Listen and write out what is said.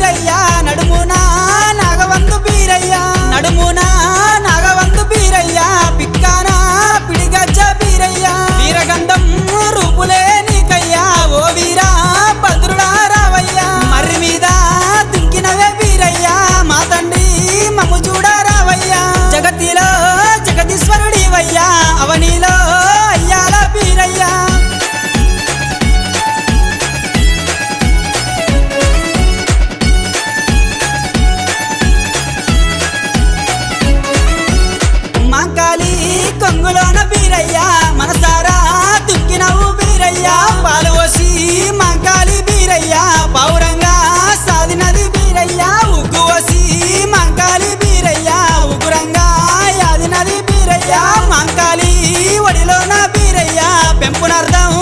ఒడ్డుగంట నడుమునా బీరయ్యా మనసారా తుంకినవు బీరయ్యా పాలు పోసి మంకాలి బీరయ్యా పౌరంగా సాధినది బీరయ్యా ఉగ్గు పోసి మంకాలి బీరయ్యా ఉగురంగా యాదినది బీరయ్యా మంకాలి ఒడిలోన బీరయ్యా పెంపునర్థం